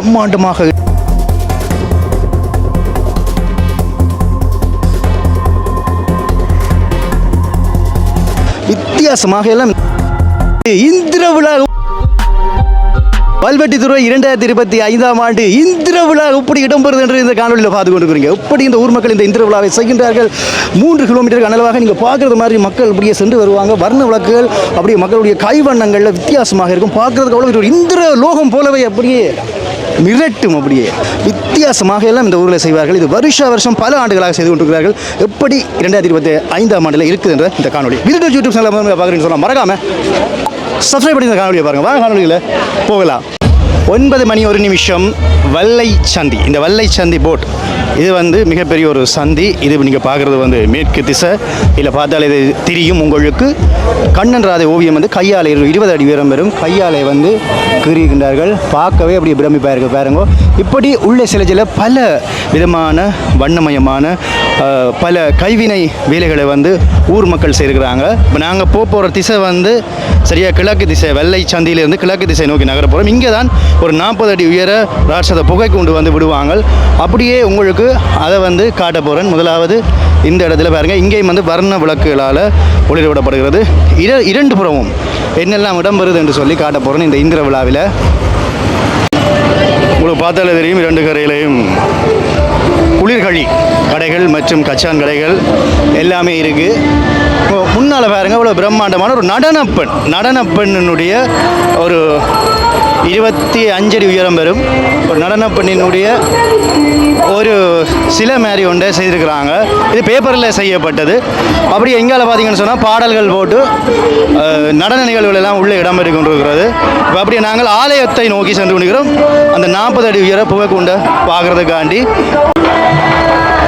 பிரம்மாண்டமாக வித்தியாசமாக எல்லாம் இந்திர விழா பல்வெட்டித்துறை இரண்டாயிரத்தி இருபத்தி ஐந்தாம் ஆண்டு இந்திர விழா எப்படி இடம்பெறுது என்று இந்த காணொலியில் பார்த்து கொண்டிருக்கிறீங்க. எப்படி இந்த ஊர் மக்கள் இந்த இந்திர விழாவை செய்கின்றார்கள்? மூன்று கிலோமீட்டருக்கு அனலவாக நீங்கள் பார்க்குறது மாதிரி மக்கள் அப்படியே சென்று வருவாங்க. வர்ண விளக்குகள் அப்படியே மக்களுடைய கைவண்ணங்களில் வித்தியாசமாக இருக்கும். பார்க்குறதுக்கு அவ்வளோ ஒரு இந்திர லோகம் போலவே அப்படியே மிரட்டும் அப்படியே. வித்தியாசமாக எல்லாம் இந்த ஊரில் செய்வார்கள். இது வருஷ வருஷம் பல ஆண்டுகளாக செய்து கொண்டிருக்கிறார்கள். எப்படி இரண்டாயிரத்தி இருபத்தி ஐந்தாம் ஆண்டில் இருக்குது என்ற இந்த காணொலி விருது யூடியூப் சேனல் பார்க்குறீங்கன்னு சொன்னால் மறக்காம சப்ஸ்கிரைப் பண்ணி இந்த காணொலியை பாருங்கள் வாங்க காணொலியில் போகலாம். ஒன்பது மணி ஒரு நிமிஷம் வல்லை சந்தி. இந்த வல்லை சந்தி போட் இது வந்து மிகப்பெரிய ஒரு சந்தி. இது நீங்கள் பார்க்குறது வந்து மேற்கு திசை. இதில் பார்த்தாலே இது தெரியும் உங்களுக்கு. கண்ணன் ராதை ஓவியம் வந்து கையாலை இருபது அடி உயரம் வரும் கையாலை வந்து கீறுகின்றார்கள் பார்க்கவே அப்படி பிரமிப்பாக பாருங்கோ. பாருங்க இப்படி உள்ள சில சில பல விதமான வண்ணமயமான பல கைவினை வேலைகளை வந்து ஊர் மக்கள் செய்கிறாங்க இப்போ நாங்கள் போக போகிற திசை வந்து சரியாக கிழக்கு திசை வெள்ளை சந்தியிலிருந்து கிழக்கு திசை நோக்கி நகர போகிறோம் இங்கே தான் ஒரு நாற்பது அடி உயர ராட்சத புகை கொண்டு வந்து விடுவாங்க அப்படியே உங்களுக்கு அதை வந்து காட்ட போகிறேன் முதலாவது இந்த இடத்துல பாருங்கள் இங்கேயும் வந்து வர்ண விளக்குகளால் ஒளிரவிடப்படுகிறது இர இரண்டு புறமும் என்னெல்லாம் இடம்பெறுது என்று சொல்லி காட்ட போகிறேன் இந்த இந்திர விழாவில். உங்களுக்கு பார்த்தாலே தெரியும் இரண்டு கரையிலையும் குளிர்களி கடைகள் மற்றும் கச்சான் கடைகள் எல்லாமே இருக்குது முன்னால் பாருங்க இவ்வளோ பிரம்மாண்டமான ஒரு நடனப்பெண் நடனப்பெண்ணினுடைய ஒரு இருபத்தி அஞ்சடி உயரம் வரும். ஒரு நடனப்பெண்ணினுடைய ஒரு சில மாதிரி ஒன்றை செய்திருக்கிறாங்க. இது பேப்பரில் செய்யப்பட்டது. அப்படி எங்கால பார்த்தீங்கன்னு சொன்னால் பாடல்கள் போட்டு நடன நிகழ்வுகளெல்லாம் உள்ளே இடம் பெற்று கொண்டிருக்கிறது இப்போ அப்படியே நாங்கள் ஆலயத்தை நோக்கி சென்று கொண்டிருக்கிறோம். அந்த நாற்பது அடி உயர புகை கொண்ட பார்க்குறதுக்காண்டி.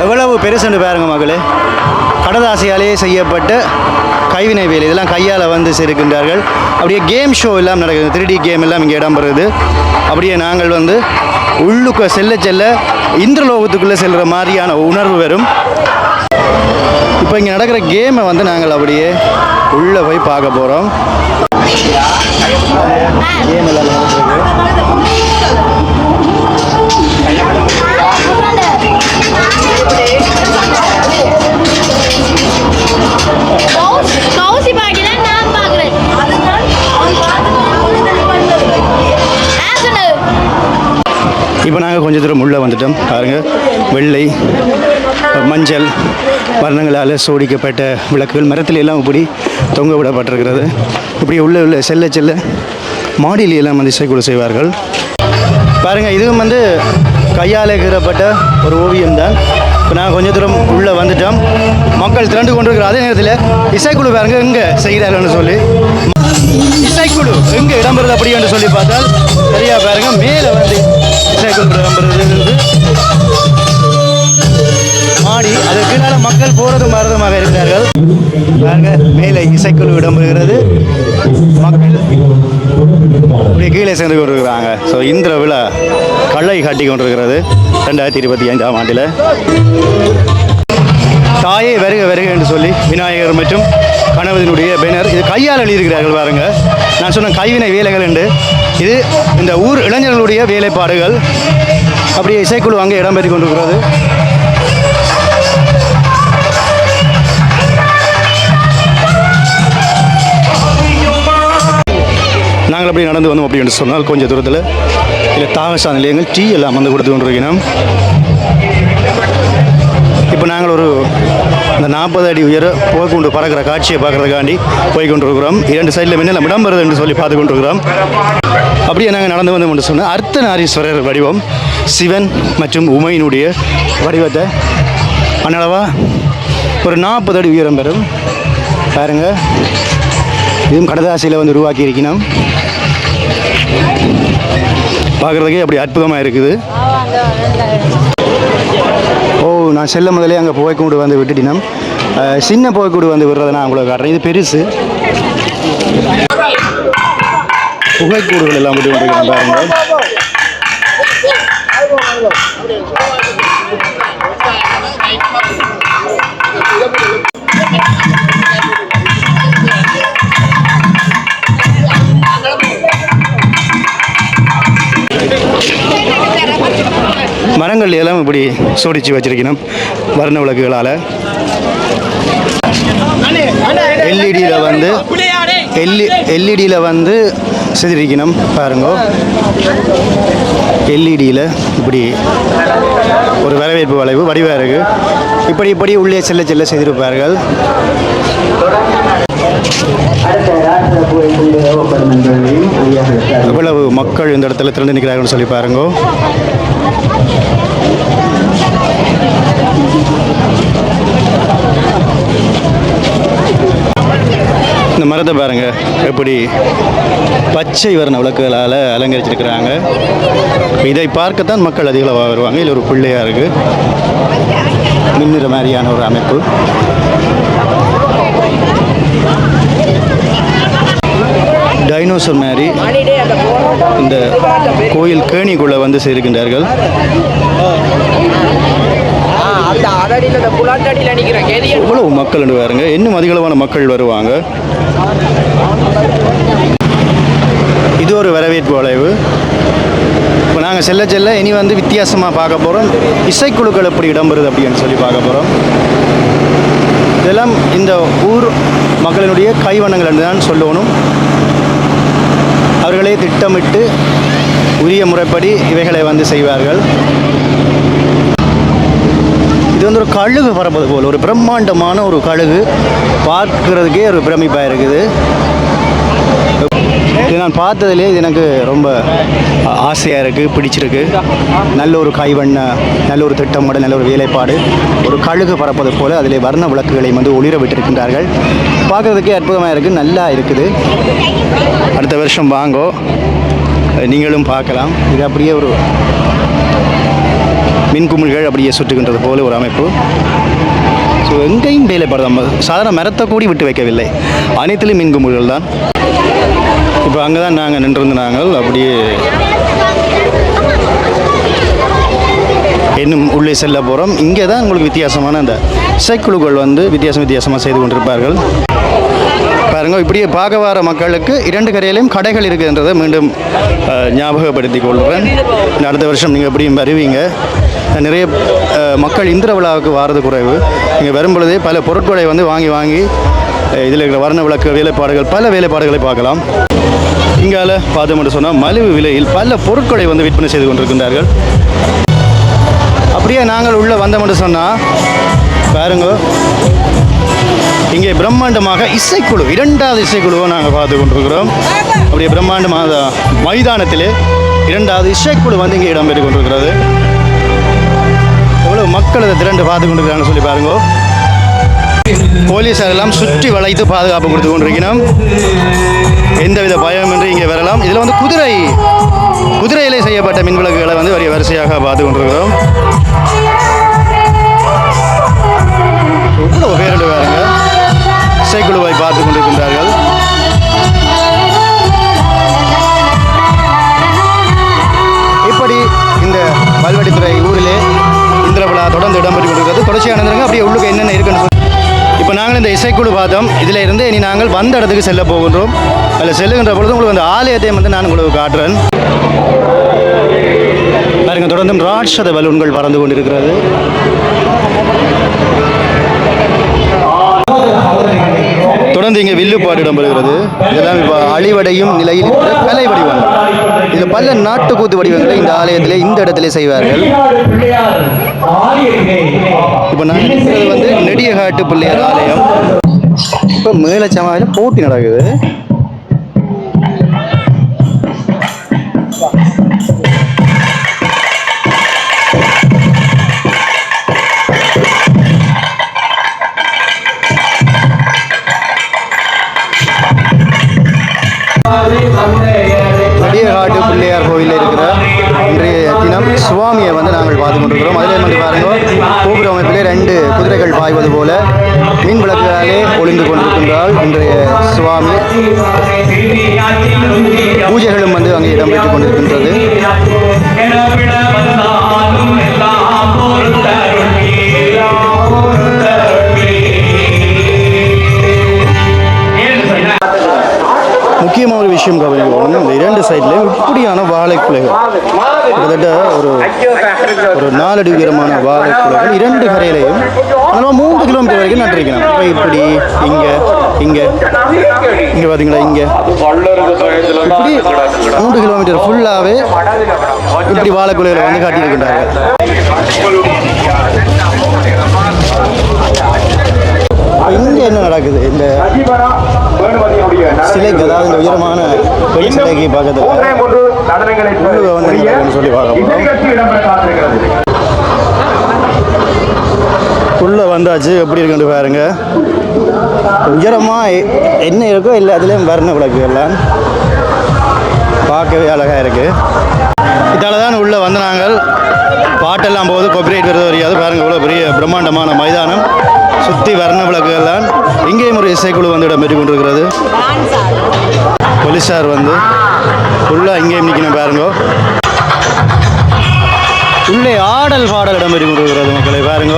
எவ்வளவு பெருசுன்னு பாருங்க மகளே. கடதாசியாலேயே செய்யப்பட்ட கைவினை வேலை. இதெல்லாம் கையால் வந்து செருக்கின்றார்கள். அப்படியே கேம் ஷோ எல்லாம் நடக்குது. த்ரீ டி கேம் எல்லாம் இங்கே இடம்பெறுது. அப்படியே நாங்கள் வந்து உள்ளுக்க செல்ல செல்ல இந்திரலோகத்துக்குள்ளே செல்கிற மாதிரியான உணர்வு வரும். இப்போ இங்கே நடக்கிற கேமை வந்து நாங்கள் அப்படியே உள்ளே போய் பார்க்க போகிறோம் கேம் எல்லாம் நடக்குது இப்போ நாங்கள் கொஞ்சம் தூரம் உள்ளே வந்துட்டோம். பாருங்க வெள்ளை மஞ்சள் வர்ணங்களால் சோடிக்கப்பட்ட விளக்குகள். மரத்தில் எல்லாம் இப்படி தொங்க விடப்பட்டிருக்கிறது. இப்படி உள்ளே உள்ள செல்ல செல்ல மாடியில் எல்லாம் வந்து இசைக்குழு செய்வார்கள். பாருங்கள் இதுவும் வந்து கையால் கீறப்பட்ட ஒரு ஓவியம் தான். இப்போ நாங்கள் கொஞ்சம் தூரம் உள்ளே வந்துட்டோம். மக்கள் திரண்டு கொண்டிருக்கிற அதே நேரத்தில் இசைக்குழு பாருங்க எங்கே செய்கிறார்கள்னு சொல்லி. இசைக்குழு எங்கே இடம்பெறுது அப்படி என்று சொல்லி பார்த்தால் சரியா பாருங்கள் மேலே வந்து மாடி அதற்கு கீழால மக்கள் போறதும் வரதுமாக இருக்கிறார்கள். பாருங்க மேலே இசைக்குழு இடம்பெறுகிறது. மக்கள் அப்படியே கீழே சேர்ந்து கொண்டிருக்கிறாங்க. ஸோ இந்த விழா கள்ளை காட்டி கொண்டிருக்கிறது ரெண்டாயிரத்தி இருபத்தி ஐந்தாம் ஆண்டில். தாயே வருக வருக என்று சொல்லி விநாயகர் மற்றும் கணவதினுடைய பேனர். இது கையால் எழுதியிருக்கிறார்கள் பாருங்க. நான் சொன்ன கைவினை வேலைகள் என்று. இது இந்த ஊர் இளைஞர்களுடைய வேலைப்பாடுகள். அப்படியே இசைக்குழு அங்கே இடம்பெற்று கொண்டிருக்கிறது. நாங்கள் அப்படி நடந்து வந்தோம் அப்படி என்று சொன்னால் கொஞ்சம் தூரத்தில். இல்லை தாகசா நிலையங்கள் டீ எல்லாம் வந்து கொடுத்து கொண்டிருக்கிறோம். இப்போ நாங்கள் ஒரு இந்த நாற்பது அடி உயர போக்குண்டு பறக்கிற காட்சியை பார்க்கறதுக்காண்டி போய் கொண்டிருக்கிறோம் இரண்டு சைடில் மின்னல் இடம் வருது என்று சொல்லி பார்த்து கொண்டிருக்கிறோம். அப்படியே நாங்கள் நடந்து வந்தோம் என்று சொன்னால் அர்த்தநாரீஸ்வரர் வடிவம் சிவன் மற்றும் உமையினுடைய வடிவத்தை அன்னளவா ஒரு நாற்பது அடி உயரம் பெறும். பாருங்க. இதுவும் கடதாசியில் வந்து உருவாக்கி இருக்கணும் பார்க்குறதுக்கே அப்படி அற்புதமாக இருக்குது. ஓ நான் செல்ல முதலே அங்கே புகைக்கூடு வந்து விட்டுட்டினோம். சின்ன புகைக்கூடு வந்து விடுறதை நான் உங்களுக்கு காட்டுறேன். இது பெருசு. புகைக்கூடுகள் எல்லாம் விட்டு கொண்டிருக்கிறேன் பாருங்கள். மரங்கள் எல்லாம் இப்படி சோடிச்சு வச்சிருக்கணும். வர்ண விளக்குகளால். எல்இடியில் வந்து எல்இ எல்இடியில் வந்து செஞ்சிருக்கணும் பாருங்க. எல்இடியில் இப்படி ஒரு வரவேற்பு வளைவு வடிவாக இருக்குது இப்படி இப்படி உள்ளே செல்ல செல்ல செய்திருப்பார்கள் எவ்வளவு மக்கள் இந்த இடத்துல திரண்டு நிற்கிறார்கள்னு சொல்லி பாருங்க. இந்த மரத்தை பாருங்க எப்படி பச்சை வர்ண விளக்குகளால் அலங்கரிச்சிருக்கிறாங்க. இதை பார்க்கத்தான் மக்கள் அதிகளவாக வருவாங்க. இதில் ஒரு பிள்ளையா இருக்கு. மின்னிற மாதிரியான ஒரு அமைப்பு. டைனோசர் மாதிரி இந்த கோயில் கேணிக்குள்ளே வந்து சேர்க்கின்றார்கள் இவ்வளவு மக்கள் வருங்க இன்னும் அதிகளவான மக்கள் வருவாங்க. இது ஒரு வரவேற்பு வளைவு இப்போ நாங்கள் செல்ல செல்ல இனி வந்து வித்தியாசமாக பார்க்க போகிறோம் இசைக்குழுக்கள் எப்படி இடம்பெறுது அப்படின்னு சொல்லி பார்க்க போகிறோம் இதெல்லாம் இந்த ஊர் மக்களினுடைய கைவண்ணங்கள் என்று தான் சொல்லணும். அவர்களே திட்டமிட்டு உரிய முறைப்படி இவைகளை வந்து செய்வார்கள். இது வந்து ஒரு கழுகு பறப்பது போல் ஒரு பிரம்மாண்டமான ஒரு கழுகு பார்க்கிறதுக்கே ஒரு பிரமிப்பாக இருக்குது. இது நான் பார்த்ததுலேயே இது எனக்கு ரொம்ப ஆசையாக இருக்குது பிடிச்சிருக்கு. நல்ல ஒரு கைவண்ண நல்ல ஒரு திட்டமிடல் நல்ல ஒரு வேலைப்பாடு. ஒரு கழுகு பறப்பது போல் அதில் வர்ண விளக்குகளை வந்து ஒளிர விட்டிருக்கின்றார்கள். பார்க்குறதுக்கே அற்புதமாக இருக்குது நல்லா இருக்குது. அடுத்த வருஷம் வாங்கோ. நீங்களும் பார்க்கலாம். இது அப்படியே ஒரு மின்குமிழ்கள் அப்படியே சுற்றுகின்றது போல ஒரு அமைப்பு. ஸோ எங்கேயும் வேலைப்பாடு நம்ம சாதாரண மரத்தை கூடி விட்டு வைக்கவில்லை. அனைத்திலும் மின்குமிழ்கள் தான். இப்போ அங்கே தான் நாங்கள் நின்றிருந்தாங்கள் அப்படியே இன்னும் உள்ளே செல்ல போகிறோம் இங்கே தான் உங்களுக்கு வித்தியாசமான அந்த இசைக்குழுக்கள் வந்து வித்தியாசம் வித்தியாசமாக செய்து கொண்டிருப்பார்கள். பாருங்க இப்படியே பார்க்க வர மக்களுக்கு இரண்டு கரையிலையும் கடைகள் இருக்குன்றதை மீண்டும் ஞாபகப்படுத்தி ஞாபகப்படுத்திக் கொள்கிறேன். அடுத்த வருஷம் நீங்கள் எப்படியும் வருவீங்க. நிறைய மக்கள் இந்திர விழாவுக்கு வாரது குறைவு. இங்கே வரும்பொழுதே பல பொருட்களை வந்து வாங்கி வாங்கி இதில் இருக்கிற வர்ண விளக்கு வேலைப்பாடுகள் பல வேலைப்பாடுகளை பார்க்கலாம். இங்கால பார்த்தோம் என்று சொன்னால் மலிவு விலையில் பல பொருட்களை வந்து விற்பனை செய்து கொண்டிருக்கின்றார்கள். அப்படியே நாங்கள் உள்ளே வந்தோம் என்று சொன்னால் பாருங்க இங்கே பிரம்மாண்டமாக இசைக்குழு இரண்டாவது இசைக்குழுவை நாங்கள் பார்த்து கொண்டிருக்கிறோம். அப்படியே பிரம்மாண்டமாக மைதானத்திலே இரண்டாவது இசைக்குழு வந்து இங்கே இடம்பெற்று கொண்டிருக்கிறது. எவ்வளோ மக்கள் அதை திரண்டு பார்த்து கொண்டிருக்கிறாங்கன்னு சொல்லி பாருங்க. போலீஸார் எல்லாம் சுற்றி வளைத்து பாதுகாப்பு கொடுத்து கொண்டிருக்கிறோம். எந்தவித பயமின்றி இங்கே வரலாம். இதில் வந்து குதிரை குதிரையிலே செய்யப்பட்ட மின்விளக்குகளை வந்து வரிய வரிசையாக பார்த்து கொண்டிருக்கிறோம். இவ்வளவு பேருண்டு இசைக்குழுவை பார்த்து கொண்டிருக்கின்றார்கள். இப்படி இந்த வல்வடித்துறை ஊரிலே இந்திர விழா தொடர்ந்து இடம்பெற்று கொண்டிருக்கிறது. தொடர்ச்சியாக நடந்திருங்க. அப்படியே உள்ளுக்கு என்னென்ன இருக்குன்னு இப்போ நாங்கள் இந்த இசைக்குழு பார்த்தோம் இதில் இருந்து இனி நாங்கள் வந்த இடத்துக்கு செல்ல போகின்றோம். அதில் செல்லுகின்ற பொழுது உங்களுக்கு அந்த ஆலயத்தை வந்து நான் உங்களுக்கு காட்டுறேன். பாருங்கள் தொடர்ந்தும் ராட்சத பலூன்கள் பறந்து கொண்டிருக்கிறது. இங்கே வில்லுப்பாடு இடம்பெறுகிறது இதெல்லாம் இப்போ அழிவடையும் நிலையில் இருக்கிற கலை வடிவங்கள் இதில் பல நாட்டுக்கூத்து வடிவங்களை இந்த ஆலயத்திலே இந்த இடத்திலே செய்வார்கள். இப்போ நான் வந்து நெடியகாட்டு பிள்ளையார் ஆலயம். இப்போ மேலச்சமாவில் போட்டி நடக்குது. பிள்ளையார் கோயிலில் இருக்கிற இன்றைய தினம் சுவாமியை வந்து நாங்கள் பார்த்து கொண்டிருக்கிறோம் அதில் வந்து பாருங்கள் கோபுர அமைப்பிலே ரெண்டு குதிரைகள் பாய்வது போல மீன் விளக்குகளாலே ஒளிந்து கொண்டிருக்கின்றால் இன்றைய சுவாமி. பூஜைகளும் வந்து அங்கே இடம்பெற்றுக் கொண்டிருக்கின்றது. ஒரு விஷயம் கவனிக்கணும் இந்த இரண்டு சைட்லேயும் இப்படியான வாழைக்குலைகள் கிட்டத்தட்ட ஒரு ஒரு நாலடி உயரமான வாழைக்குலைகள் இரண்டு கரையிலையும் அதனால் மூன்று கிலோமீட்டர் வரைக்கும் நட்டிருக்கணும். இப்போ இப்படி இங்கே இங்கே இங்கே பார்த்தீங்களா இங்கே. இப்படி மூன்று கிலோமீட்டர் ஃபுல்லாகவே இப்படி வாழைக்குலைகளை வந்து காட்டியிருக்கின்றார்கள். இங்கே என்ன நடக்குது? இந்த சிலைக்கு அதாவது இந்த உயரமான பெண் சிலைக்கு பக்கத்தில் வந்து சொல்லி பார்க்க உள்ள வந்தாச்சு. எப்படி இருக்குன்னு பாருங்க. உயரமாக என்ன இருக்கோ இல்லை அதுலேயும் வர்ண விளக்கு எல்லாம். பார்க்கவே அழகாக இருக்கு. இதால தான் உள்ளே வந்து நாங்கள் பாட்டெல்லாம் போகுது கொப்பரேட் வருது வரையாது. பாருங்க இவ்வளோ பெரிய பிரம்மாண்டமான மைதானம். சுற்றி வர்ண விளக்குகள் தான் இங்கேயும் ஒரு இசைக்குழு வந்து இடம்பெற்று கொண்டிருக்கிறது போலீஸார் வந்து ஃபுல்லாக இங்கேயும் நிற்கணும் பாருங்க. உள்ளே ஆடல் பாடல் இடம்பெற்று கொண்டிருக்கிறது மக்களை பாருங்க.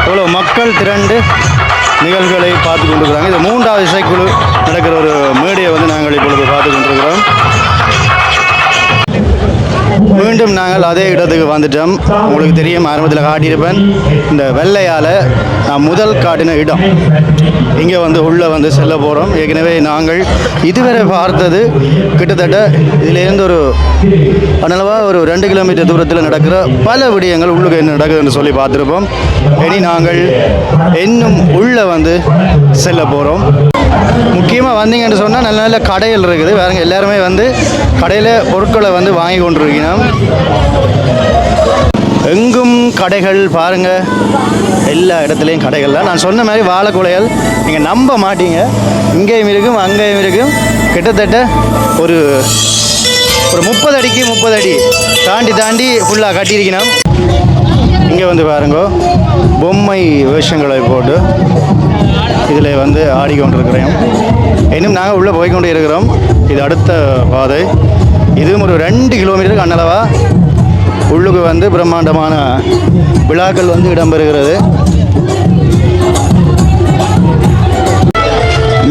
இவ்வளோ மக்கள் திரண்டு நிகழ்வுகளை பார்த்து கொண்டிருக்கிறாங்க இது மூன்றாவது இசைக்குழு நடக்கிற ஒரு மேடையை வந்து நாங்கள் இப்பொழுது பார்த்து கொண்டிருக்கிறோம் மீண்டும் நாங்கள் அதே இடத்துக்கு வந்துட்டோம். உங்களுக்கு தெரியும் ஆரம்பத்தில் காட்டியிருப்பேன். இந்த வெள்ளையால் நான் முதல் காட்டின இடம். இங்கே வந்து உள்ளே வந்து செல்ல போகிறோம் ஏற்கனவே நாங்கள் இதுவரை பார்த்தது கிட்டத்தட்ட இதிலேருந்து ஒரு அதனளவாக ஒரு ரெண்டு கிலோமீட்டர் தூரத்தில் நடக்கிற பல விடயங்கள் உள்ளுக்கு என்ன நடக்குதுன்னு சொல்லி பார்த்துருப்போம். இனி நாங்கள் இன்னும் உள்ளே வந்து செல்ல போகிறோம் முக்கியமாக வந்தீங்கன்னு சொன்னால் நல்ல நல்ல கடைகள் இருக்குது. வேறுங்க எல்லாருமே வந்து கடையில் பொருட்களை வந்து வாங்கி கொண்டிருக்கணும் எங்கும் கடைகள் பாருங்கள் எல்லா இடத்துலையும் கடைகள் தான். நான் சொன்ன மாதிரி வாழைக்குலைகள் நீங்கள் நம்ப மாட்டீங்க. இங்கேயும் இருக்கும் அங்கேயும் இருக்கும். கிட்டத்தட்ட ஒரு ஒரு முப்பது அடிக்கு முப்பது அடி. தாண்டி தாண்டி ஃபுல்லாக கட்டியிருக்கணும் இங்கே வந்து பாருங்க பொம்மை வேஷங்களை போட்டு இதில் வந்து ஆடிக்கொண்டிருக்கிறோம் இன்னும் நாங்கள் உள்ளே போய்க்கொண்டே இருக்கிறோம். இது அடுத்த பாதை. இதுவும் ஒரு ரெண்டு கிலோமீட்டருக்கு அன்னளவா உள்ளுக்கு வந்து பிரம்மாண்டமான விழாக்கள் வந்து இடம்பெறுகிறது.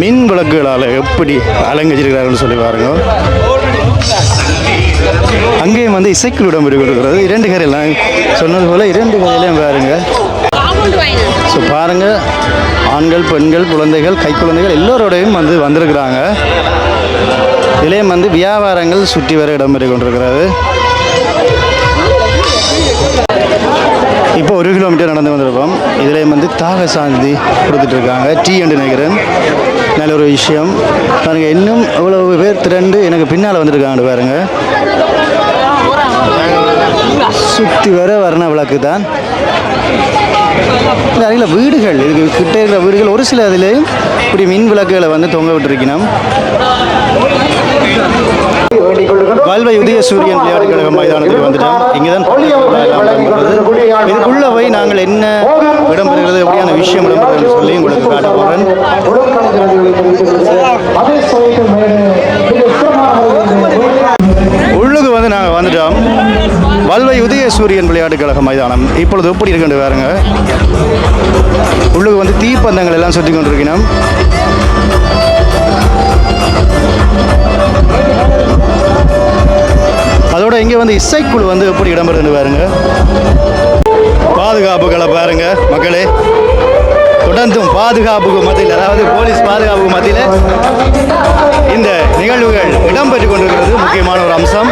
மின் விளக்குகளால் எப்படி அலங்கரிச்சிருக்கிறார்கள் சொல்லி பாருங்க. அங்கேயும் வந்து இசைக்குழு இடம்பெற்று கொடுக்கிறது இரண்டு கரையெல்லாம் சொன்னது போல் இரண்டு கரையிலையும் பாருங்க. ஸோ பாருங்க. ஆண்கள் பெண்கள் குழந்தைகள் கைக்குழந்தைகள் எல்லோரோடையும் வந்து வந்திருக்கிறாங்க. இதிலேயும் வந்து வியாபாரங்கள் சுற்றி வர இடம்பெற்று கொண்டிருக்கிறது இப்போ ஒரு கிலோமீட்டர் நடந்து வந்திருக்கோம் இதுலேயும் வந்து தாக சாந்தி கொடுத்துட்டு இருக்காங்க டீ என்று நினைக்கிறேன். நல்ல ஒரு விஷயம். பாருங்க இன்னும் அவ்வளவு பேர் திரண்டு எனக்கு பின்னால் வந்துருக்காங்க பாருங்க. சுற்றி வர வர்ண விளக்கு தான். நிறைய வீடுகள் இதுக்கு கிட்ட இருக்கிற வீடுகள் ஒரு சில இதுலேயும் இப்படி மின் விளக்குகளை வந்து தொங்க விட்டுருக்கணும். வல்வை உதய சூரியன் விளையாட்டு கழக மைதானத்துக்கு வந்துட்டோம். இங்கே தான் இதுக்குள்ள போய் நாங்கள் என்ன இடம்பெறுகிறது எப்படியான விஷயம் இடம்பெறுகிறது சொல்லி உங்களுக்கு காட்ட போகிறேன் உள்ளுக்கு வந்து நாங்கள் வந்துட்டோம். வல்வை உதய சூரியன் விளையாட்டு கழக மைதானம். இப்பொழுது எப்படி இருக்குன்னு பாருங்க. உள்ளுக்கு வந்து தீப்பந்தங்கள் எல்லாம் சுற்றி கொண்டிருக்கணும் இங்கே வந்து இசைக்குழு வந்து எப்படி இடம்பெறுதுன்னு பாருங்க. பாதுகாப்புகளை பாருங்க மக்களே. தொடர்ந்தும் பாதுகாப்புக்கு மத்தியில் அதாவது போலீஸ் பாதுகாப்புக்கு மத்தியில் இந்த நிகழ்வுகள் இடம்பெற்று கொண்டிருக்கிறது முக்கியமான ஒரு அம்சம்.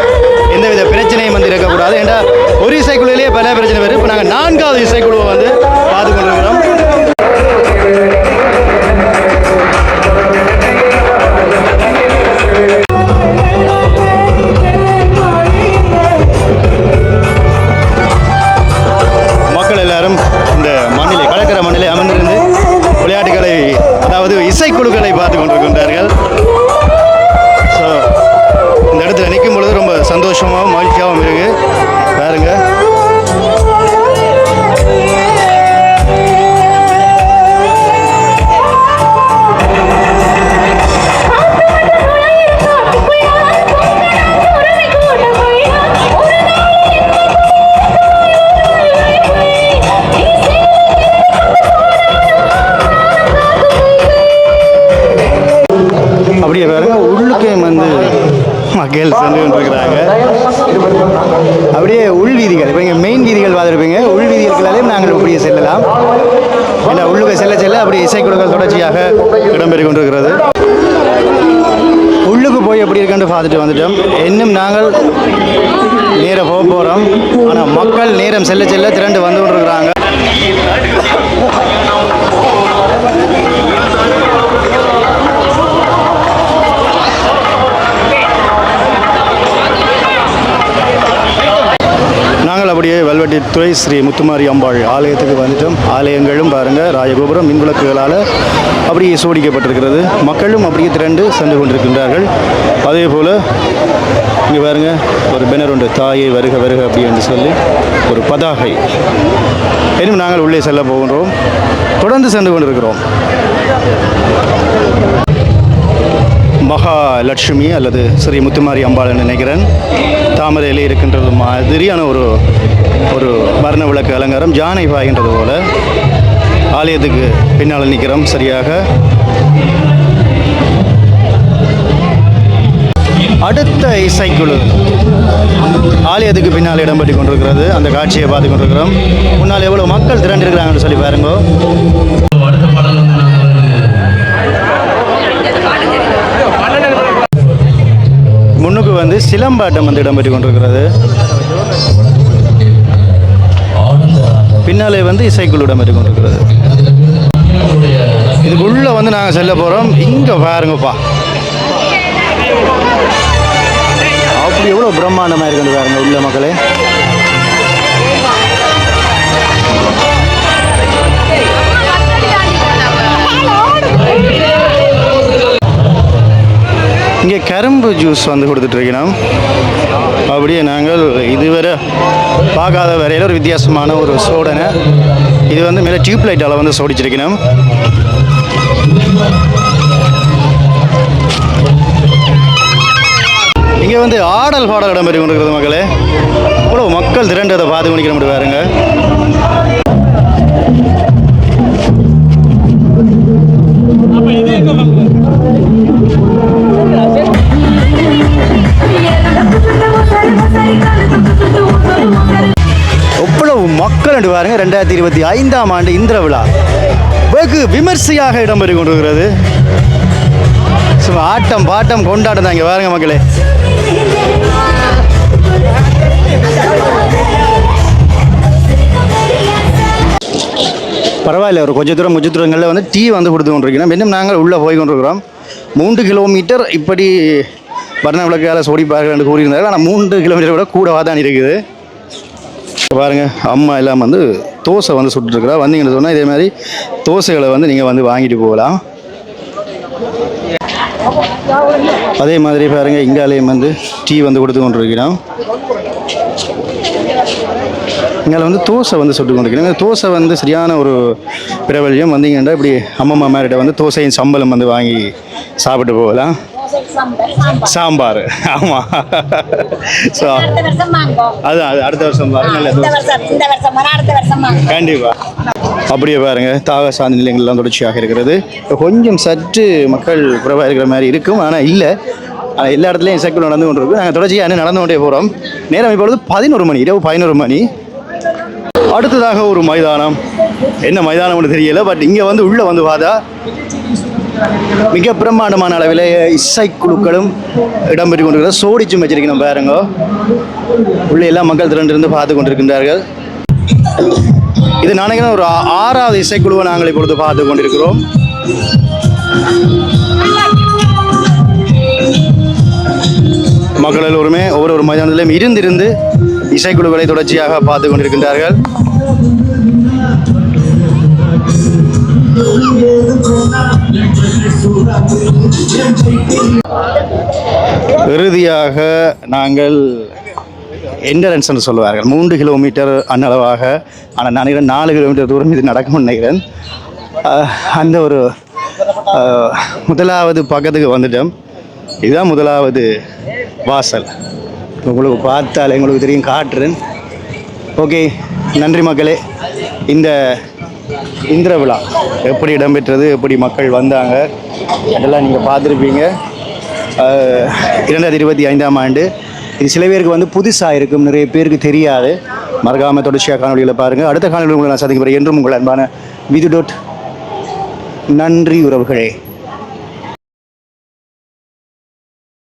எந்தவித பிரச்சனையும் வந்து இருக்கக்கூடாது. ஏன்னா ஒரு இசைக்குழுவிலேயே பல பிரச்சனை வரும் இப்போ நாங்கள் நான்காவது இசைக்குழுவை வந்து பார்த்து கொண்டிருக்கிறோம். சந்தோஷமாகவும் மகிழ்ச்சியாகவும் இருக்குது பாருங்கள் அப்படியே வேறு உள்ளுக்கே வந்து மக்கள் சென்று கொண்டிருக்கிறாங்க. அப்படியே உள் வீதிகள். இப்போ இங்கே மெயின் வீதிகள் பார்த்துருப்பீங்க. உள் வீதிகளுக்களாலே நாங்கள் இப்படியே செல்லலாம். இல்லை உள்ளுக்கு செல்ல செல்ல அப்படியே இசைக்குழுக்கள் தொடர்ச்சியாக இடம்பெற்றுக் கொண்டிருக்கிறது. உள்ளுக்கு போய் எப்படி இருக்குன்னு பார்த்துட்டு வந்துட்டோம். இன்னும் நாங்கள் நேரம் போக போகிறோம் ஆனால் மக்கள் நேரம் செல்ல செல்ல திரண்டு வந்து கொண்டிருக்கிறாங்க. திருத்துறை ஸ்ரீ முத்துமாரி அம்பாள் ஆலயத்துக்கு வந்துட்டோம். ஆலயங்களும் பாருங்கள் ராஜகோபுரம் மின்விளக்குகளால் அப்படியே சோடிக்கப்பட்டிருக்கிறது. மக்களும் அப்படியே திரண்டு சென்று கொண்டிருக்கின்றார்கள். அதே போல் இங்கே பாருங்க ஒரு பெனர் உண்டு தாயை வருக வருக அப்படி என்று சொல்லி ஒரு பதாகை. இன்னும் நாங்கள் உள்ளே செல்ல போகின்றோம். தொடர்ந்து சென்று கொண்டிருக்கிறோம். மகாலட்சுமி அல்லது ஸ்ரீ முத்துமாரி அம்பாள் நினைக்கிறேன். தாமரையிலே இருக்கின்றது மாதிரியான ஒரு ஒரு வர்ண விளக்கு அலங்காரம் ஜானை பாய்கின்றது போல. ஆலயத்துக்கு பின்னால் நிற்கிறோம் சரியாக. அடுத்த இசைக்குழு ஆலயத்துக்கு பின்னால் இடம்பெற்று கொண்டிருக்கிறது. அந்த காட்சியை பார்த்து கொண்டிருக்கிறோம். முன்னால் எவ்வளோ மக்கள் திரண்டிருக்கிறாங்கன்னு சொல்லி பாருங்க. சிலம்பாட்டம் வந்து இடம்பெற்று கொண்டிருக்கிறது. பின்னாலே வந்து இசைக்குழு இடம்பெற்று கொண்டிருக்கிறது. இதுக்குள்ளே வந்து நாங்கள் செல்ல போகிறோம் இங்கே பாருங்கப்பா. அப்படி எவ்வளோ பிரம்மாண்டமாக இருக்குது பாருங்க உள்ள மக்களே. இங்கே கரும்பு ஜூஸ் வந்து கொடுத்துட்ருக்கணும். அப்படியே நாங்கள் இதுவரை பார்க்காத வரையில் ஒரு வித்தியாசமான ஒரு சோடனை இது வந்து மேலே டியூப் லைட்டால் வந்து சோடிச்சிருக்கணும் இங்கே வந்து ஆடல் பாடல் இடம்பெறி கொண்டிருக்கிறது மக்களே. இவ்வளோ மக்கள் திரண்டதை பார்த்து மணிக்கிற முடியும் பாருங்க. எவ்வளவு மக்கள் என்று பாருங்க ரெண்டாயிரத்தி இருபத்தி ஐந்தாம் ஆண்டு இந்திர விழா. வெகு விமர்சையாக இடம்பெற்று கொண்டிருக்கிறது. சும்மா ஆட்டம் பாட்டம் கொண்டாட்டம் தான் இங்கே பாருங்க மக்களே. பரவாயில்ல ஒரு கொஞ்ச தூரம் கொஞ்ச தூரங்களில் வந்து டீ வந்து கொடுத்து கொண்டிருக்கிறோம். இன்னும் நாங்கள் உள்ளே போய் கொண்டிருக்கிறோம். மூன்று கிலோமீட்டர் இப்படி வர்ண விளக்கால் சோடிப்பார்கள் என்று கூறியிருந்தார்கள். ஆனால் மூன்று கிலோமீட்டர் விட கூடவா தான் இருக்குது. இப்ப பாருங்க அம்மா எல்லாம் வந்து தோசை வந்து சுட்டுருக்குறா வந்தீங்கன்னு சொன்னால் இதே மாதிரி தோசைகளை வந்து நீங்கள் வந்து வாங்கிட்டு போகலாம். அதே மாதிரி பாருங்க இங்காலயம் வந்து டீ வந்து கொடுத்து கொண்டிருக்கிறோம் இங்கே வந்து தோசை வந்து சுட்டு கொண்டிருக்கிறோம் தோசை வந்து சரியான ஒரு பிரபல்யம். வந்தீங்கன்னா இப்படி அம்மம்மா மேரிட்ட வந்து தோசையின் சம்பளம் வந்து வாங்கி சாப்பிட்டு போகலாம். சாம்பார். ஆமாம் ஸோ அதுதான் அது அடுத்த வருஷம் பாரு நல்ல இந்த தோசை. வருஷம் இந்த வருஷம் வர அடுத்த வருஷம் வாங்குவோம் கண்டிப்பா. அப்படியே பாருங்க தாக சார்ந்த நிலையங்கள்லாம் தொடர்ச்சியாக இருக்கிறது. கொஞ்சம் சற்று மக்கள் குறைவாக இருக்கிற மாதிரி இருக்கும். ஆனால் இல்லை. ஆனால் எல்லா இடத்துலையும் சைக்கிள் நடந்து கொண்டு இருக்கும் நாங்கள் தொடர்ச்சியாக நடந்து கொண்டே போகிறோம் நேரம் இப்பொழுது பதினோரு மணி இரவு பதினோரு மணி. அடுத்ததாக ஒரு மைதானம். என்ன மைதானம்னு தெரியல பட் இங்கே வந்து உள்ளே வந்து பார்த்தா மிக பிரம்மாண்டமான அளவில் இசைக்குழுக்களும் இடம்பெற்று கொண்டிருக்கிறது. சோடிச்சும் வச்சிருக்கணும் பாருங்க உள்ளே எல்லாம் மக்கள் திரண்டிருந்து பார்த்து கொண்டிருக்கின்றார்கள். இது நினைக்கிறேன் ஒரு ஆறாவது இசைக்குழுவை நாங்கள் இப்பொழுது பார்த்து கொண்டிருக்கிறோம். மக்கள் எல்லோருமே ஒவ்வொரு ஒரு மைதானத்திலும் இருந்திருந்து இசைக்குழுக்களை தொடர்ச்சியாக பார்த்து கொண்டிருக்கின்றார்கள். இறுதியாக நாங்கள் என்டரன்ஸ் என்று சொல்லுவார்கள். மூன்று கிலோமீட்டர் அன்னளவாக ஆனால் நான் நினைக்கிறேன் நாலு கிலோமீட்டர் தூரம் இது நடக்கும்னு நினைக்கிறேன். அந்த ஒரு முதலாவது பக்கத்துக்கு வந்துட்டோம். இதுதான் முதலாவது வாசல். உங்களுக்கு பார்த்தாலே எங்களுக்கு தெரியும் காட்டுறேன் ஓகே நன்றி மக்களே. இந்த இந்திர விழா எப்படி இடம்பெற்றது எப்படி மக்கள் வந்தாங்க அதெல்லாம் நீங்கள் பார்த்துருப்பீங்க. இரண்டாயிரத்தி இருபத்தி ஐந்தாம் ஆண்டு. இது சில பேருக்கு வந்து புதுசாக இருக்கும் நிறைய பேருக்கு தெரியாது. மறக்காமல் தொடர்ச்சியாக காணொலிகளை பாருங்கள் அடுத்த காணொலி உங்களை நான் சந்திக்கிறேன் என்றும் உங்கள் அன்பான விது டோட் நன்றி உறவுகளே.